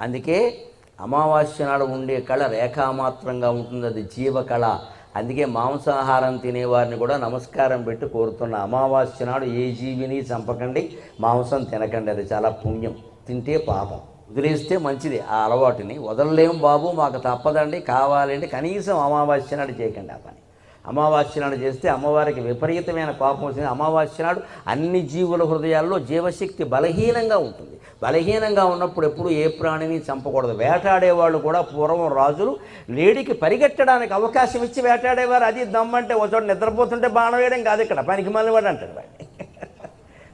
అందుకే అమావాస్య నాడు ఉండే కళ రేఖామాత్రంగా ఉంటుంది అది జీవకళ. అందుకే మాంసాహారం తినేవారిని కూడా నమస్కారం పెట్టి కోరుతున్న అమావాస్య నాడు ఏ జీవిని చంపకండి మాంసం తినకండి అది చాలా పుణ్యం. తింటే పాపం. వదిలేస్తే మంచిది ఆ అలవాటుని. వదలలేం బాబు మాకు తప్పదండి కావాలంటే కనీసం అమావాస్య నాడు చేయకండి ఆ పని. అమావాస్య నాడు చేస్తే అమ్మవారికి విపరీతమైన కోపం వచ్చింది అమావాస్య నాడు అన్ని జీవుల హృదయాల్లో జీవశక్తి బలహీనంగా ఉంటుంది. బలహీనంగా ఉన్నప్పుడు ఎప్పుడు ఏ ప్రాణిని చంపకూడదు. వేటాడేవాళ్ళు కూడా పూర్వం రాజులు లేడికి పరిగెట్టడానికి అవకాశం ఇచ్చి వేటాడేవారు. అది దమ్మంటే ఒక చోట నిద్రపోతుంటే బాణం వేయడం కాదు ఇక్కడ. పనికి మళ్ళీ వాడు అంటాడు వాడిని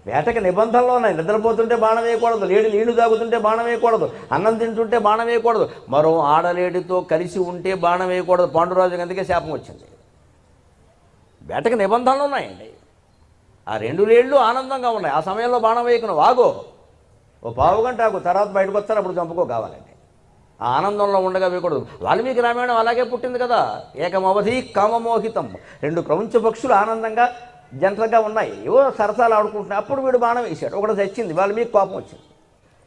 వేటకి నిబంధనలు ఉన్నాయి. నిద్రపోతుంటే బాణం వేయకూడదు. లేడి నీళ్ళు తాగుతుంటే బాణం వేయకూడదు. అన్నం తింటుంటే బాణం వేయకూడదు. మరో ఆడలేడితో కలిసి ఉంటే బాణం వేయకూడదు. పాండురాజుకి అందుకే శాపం వచ్చింది. వేటకి నిబంధనలు ఉన్నాయండి. ఆ రెండు లేళ్ళు ఆనందంగా ఉన్నాయి. ఆ సమయంలో బాణం వేయకుండా వాగో. ఓ పావు గంట తర్వాత బయటకు వస్తారు అప్పుడు చంపుకో కావాలండి ఆ ఆనందంలో ఉండగా వేయకూడదు వాల్మీకి రామాయణం అలాగే పుట్టింది కదా ఏకమవధి కామమోహితం. రెండు ప్రపంచ పక్షులు ఆనందంగా జంటగా ఉన్నాయి. ఏవో సరసాలు ఆడుకుంటున్నాయి. అప్పుడు వీడు బాణం వేసాడు ఒకటి తెచ్చింది. వాల్మీకి కోపం వచ్చింది.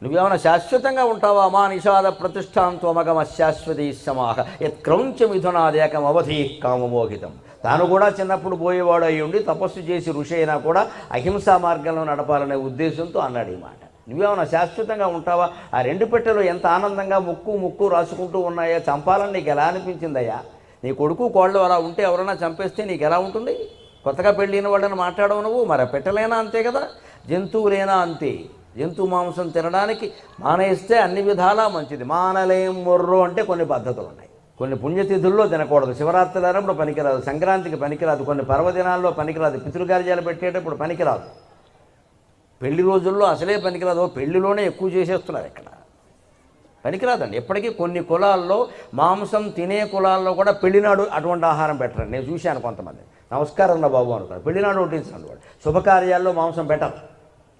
నువ్వేమైనా శాశ్వతంగా ఉంటావా? మా నిషాద ప్రతిష్టాంతోమగమ శాశ్వతీ సమాహ. క్రౌంచ మిథునాదేకం అవధి కామమోహితం. తాను కూడా చిన్నప్పుడు పోయేవాడు అయి ఉండి తపస్సు చేసి ఋషి అయినా కూడా అహింసా మార్గంలో నడపాలనే ఉద్దేశంతో అన్నాడు ఈ మాట. నువ్వేమైనా శాశ్వతంగా ఉంటావా? ఆ రెండు పెట్టెలు ఎంత ఆనందంగా ముక్కు ముక్కు రాసుకుంటూ ఉన్నాయో చంపాలని నీకు ఎలా అనిపించిందయ్యా? నీ కొడుకు కోళ్ళు అలా ఉంటే ఎవరైనా చంపేస్తే నీకు ఎలా ఉంటుంది? కొత్తగా పెళ్ళిన వాళ్ళని మాట్లాడవు నువ్వు. మరి పెట్టలేనా అంతే కదా? జంతువులైనా అంతే. జంతు మాంసం తినడానికి మానేస్తే అన్ని విధాలా మంచిది. మానలేం మొర్రు అంటే కొన్ని పద్ధతులు ఉన్నాయి. కొన్ని పుణ్యతిథుల్లో తినకూడదు. శివరాత్రి పనికిరాదు. సంక్రాంతికి పనికిరాదు. కొన్ని పర్వదినాల్లో పనికిరాదు. పితృకార్యాలు పెట్టేటప్పుడు పనికిరాదు. పెళ్ళి రోజుల్లో అసలే పనికిరాదు. పెళ్ళిలోనే ఎక్కువ చేసేస్తున్నారు ఇక్కడ. పనికిరాదండి. ఎప్పటికీ కొన్ని కులాల్లో మాంసం తినే కులాల్లో కూడా పెళ్ళినాడు అటువంటి ఆహారం పెట్టరండి. నేను చూశాను కొంతమంది. నమస్కారం నా బాబు అనుకున్నాను పెళ్ళినాడు వడ్డించండి వాడు. శుభకార్యాల్లో మాంసం పెట్టరు.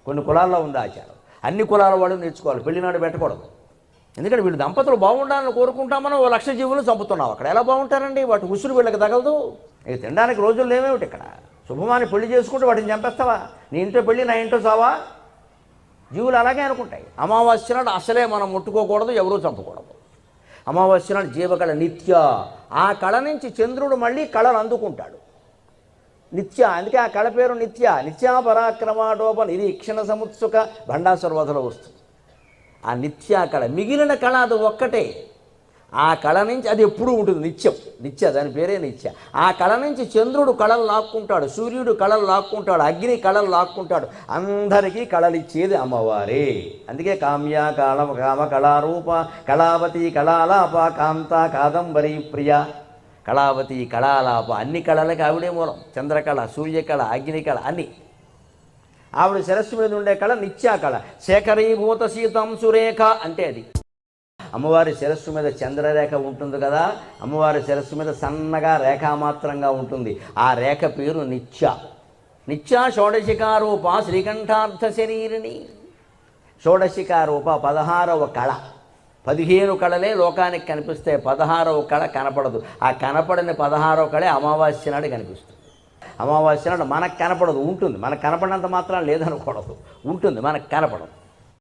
కొన్ని కులాల్లో ఉంది ఆచారం. అన్ని కులాల వాళ్ళు నేర్చుకోవాలి. పెళ్ళినాడు పెట్టకూడదు. ఎందుకంటే వీళ్ళు దంపతులు బాగుండాలని కోరుకుంటామని ఓ లక్ష జీవులు చంపుతున్నాం అక్కడ. ఎలా బాగుంటారండి? వాటి ఉసురు వీళ్ళకి తగలదు. ఇక తినడానికి రోజులు లేవేమిటి ఇక్కడ? శుభమాని పెళ్ళి చేసుకుంటే వాటిని చంపేస్తావా? నీ ఇంట్లో పెళ్ళి నా ఇంట్లో చావా జీవులు అలాగే అనుకుంటాయి. అమావాస్య నాడు అసలే మనం ముట్టుకోకూడదు ఎవరూ చంపకూడదు. అమావాస్య నాడు జీవకళ నిత్య. ఆ కళ నుంచి చంద్రుడు మళ్ళీ కళను అందుకుంటాడు. నిత్య అందుకే ఆ కళ పేరు నిత్య. నిత్యా ఇది నిరీక్షణ సముత్సుక భండాసురవధలో వస్తుంది. ఆ నిత్య కళ మిగిలిన కళ అది ఒక్కటే. ఆ కళ నుంచి అది ఎప్పుడూ ఉంటుంది నిత్యం. నిత్య దాని పేరే నిత్య. ఆ కళ నుంచి చంద్రుడు కళలు లాక్కుంటాడు సూర్యుడు కళలు లాక్కుంటాడు అగ్ని కళలు లాక్కుంటాడు. అందరికీ కళలు ఇచ్చేది అమ్మవారే. అందుకే కామ్య కాళ కామ కళారూప కళావతి కళాలాప కాంత కాదంబరి ప్రియ. కళావతి కళాలాప అన్ని కళలకి ఆవిడే మూలం. చంద్రకళ సూర్యకళ అగ్నికళ అన్నీ. ఆవిడ శిరస్సు మీద ఉండే కళ నిత్యా కళ శేఖరీభూత సీతం సురేఖ అంటే అది. అమ్మవారి శిరస్సు మీద చంద్రరేఖ ఉంటుంది కదా అమ్మవారి శిరస్సు మీద సన్నగా రేఖామాత్రంగా ఉంటుంది. ఆ రేఖ పేరు నిత్య. నిత్య షోడశికారూప శ్రీకంఠార్థ శరీరిణి. షోడశికారూప పదహారవ కళ. పదిహేను కళలే లోకానికి కనిపిస్తాయి పదహారవ కళ కనపడదు. ఆ కనపడని పదహారవ కళే అమావాస్య నాడు కనిపిస్తుంది. అమావాస్య నాడు మనకు కనపడదు ఉంటుంది. మనకు కనపడినంత మాత్రం లేదనకూడదు ఉంటుంది మనకు కనపడదు.